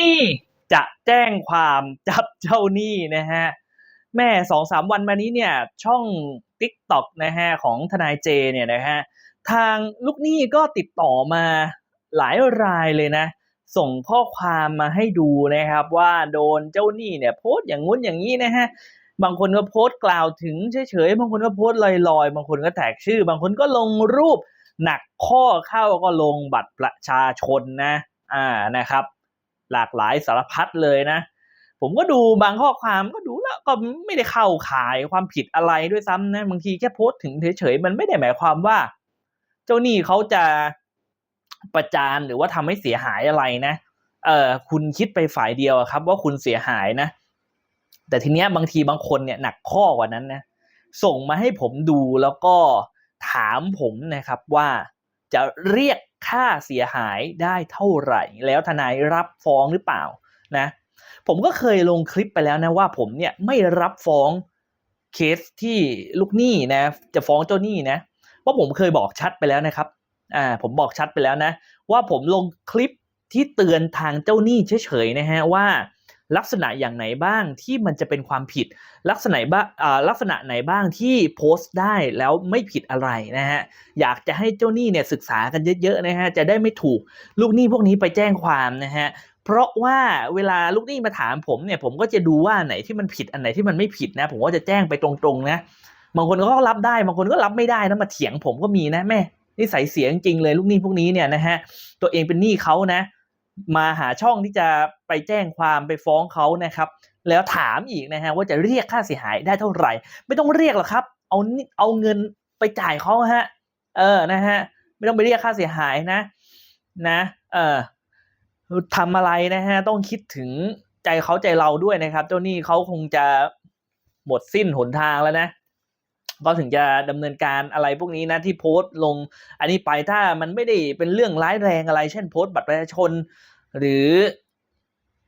นี้จะแจ้งความจับเจ้าหนี้นะฮะแม่สองสามวันมานี้เนี่ยช่อง t ิ k t o k นะฮะของทนายเจเนี่ยนะฮะทางลูกหนี้ก็ติดต่อมาหลายรายเลยนะ ส่งข้อความมาให้ดูนะครับว่าโดนเจ้าหนี้เนี่ยโพสต์อย่างงู้นอย่างนี้นะฮะบางคนก็โพสต์กล่าวถึงเฉยๆ บางคนก็โพสต์ลอยๆ บางคนก็แท็กชื่อ บางคนก็ลงรูปหนักข้อเข้าก็ลงบัตรประชาชนนะ อ่า นะครับ หลากหลายสารพัดเลยนะ ผมก็ดูบางข้อความก็ดูแล้วก็ไม่ได้เข้าข่ายความผิดอะไรด้วยซ้ำนะบางทีแค่โพสต์ถึงเฉยๆมันไม่ได้หมายความว่า เจ้าหนี้เขาจะประจานหรือว่าทำให้เสียหายอะไรนะเออคุณคิดไปฝ่ายเดียวครับ ว่าคุณเสียหายนะ แต่ทีเนี้ยบางทีบางคนเนี่ยหนักข้อกว่านั้นนะส่งมาให้ผมดูแล้วก็ถามผมนะครับว่าจะเรียก ค่าเสียหายได้เท่าไหร่ แล้วทนายรับฟ้องหรือเปล่านะผมก็เคยลงคลิปไปแล้วนะว่าผมเนี่ยไม่รับฟ้องเคสที่ลูกหนี้นะจะฟ้องเจ้าหนี้นะว่าผมเคยบอกชัดไปแล้วนะครับอ่าผมบอกชัดไปแล้วนะ ว่าผมลงคลิปที่เตือนทางเจ้าหนี้เฉยๆนะฮะว่า ลักษณะอย่างไหนบ้างที่มันจะเป็นความผิด ลักษณะบ้างอ่าลักษณะไหนบ้างที่โพสต์ได้แล้วไม่ผิดอะไรนะฮะอยากจะให้เจ้าหนี้เนี่ยศึกษากันเยอะๆนะฮะจะได้ไม่ถูกลูกหนี้พวกนี้ไปแจ้งความนะฮะเพราะว่าเวลาลูกหนี้มาถามผมเนี่ยผมก็จะดูว่าไหนที่มันผิดอันไหนที่มันไม่ผิดนะผมก็จะแจ้งไปตรงๆนะบางคนก็รับได้บางคนก็รับไม่ได้นะมาเถียงผมก็มีนะแม่นิสัยเสียจริงเลยลูกหนี้พวกนี้เนี่ยนะฮะตัวเองเป็นหนี้เขานะ มาหาช่องที่จะไปแจ้งความไปฟ้องเขานะครับ แล้วถามอีกนะฮะว่าจะเรียกค่าเสียหายได้เท่าไหร่ ไม่ต้องเรียกหรอกครับ เอาเอาเงินไปจ่ายเขาฮะ เออนะฮะไม่ต้องไปเรียกค่าเสียหายนะ นะ เออทำอะไรนะฮะต้องคิดถึงใจเขาใจเราด้วยนะครับ เจ้าหนี้เขาคงจะหมดสิ้นหนทางแล้วนะ ก็ถึงจะดำเนินการอะไรพวกนี้นะที่โพสต์ลง อันนี้ไปถ้ามันไม่ได้เป็นเรื่องร้ายแรงอะไร เช่นโพสต์บัตรประชาชน หรือ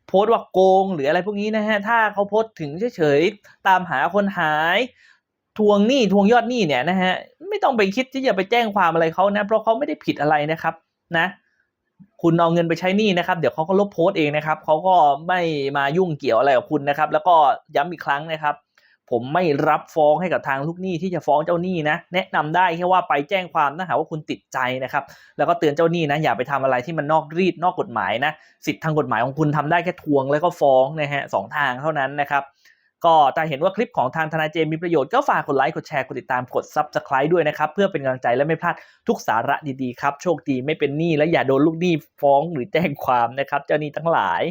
โพสต์ว่าโกงหรืออะไรพวกนี้นะฮะถ้าเขาโพสต์ถึงเฉยๆตามหาคนหายทวงหนี้ทวงยอดหนี้เนี่ยนะฮะไม่ต้องไปคิดที่จะไปแจ้งความอะไรเขานะ เพราะเขาไม่ได้ผิดอะไรนะครับนะคุณเอาเงินไปใช้หนี้นะครับ เดี๋ยวเขาก็ลบโพสต์เองนะครับเขาก็ไม่มายุ่งเกี่ยวอะไรกับคุณนะครับ แล้วก็ย้ำอีกครั้งนะครับ ผมไม่รับฟ้องให้กับทางลูกหนี้ที่จะฟ้องเจ้าหนี้นะ แนะนำได้แค่ว่าไปแจ้งความนะหากว่าคุณติดใจนะครับ แล้วก็เตือนเจ้าหนี้นะอย่าไปทำอะไรที่มันนอกรีดนอกกฎหมายนะ สิทธิทางกฎหมายของคุณทำได้แค่ทวงแล้วก็ฟ้องนะฮะสองทางเท่านั้นนะครับก็ถ้าเห็นว่าคลิปของทางทนายเจมมีประโยชน์ก็ฝากกดไลค์ กดแชร์ กดติดตาม กด Subscribe ด้วยนะครับ เพื่อเป็นกำลังใจและไม่พลาดทุกสาระดีๆครับ โชคดีไม่เป็นหนี้และอย่าโดนลูกหนี้ฟ้องหรือแจ้งความนะครับ เจ้าหนี้ทั้งหลาย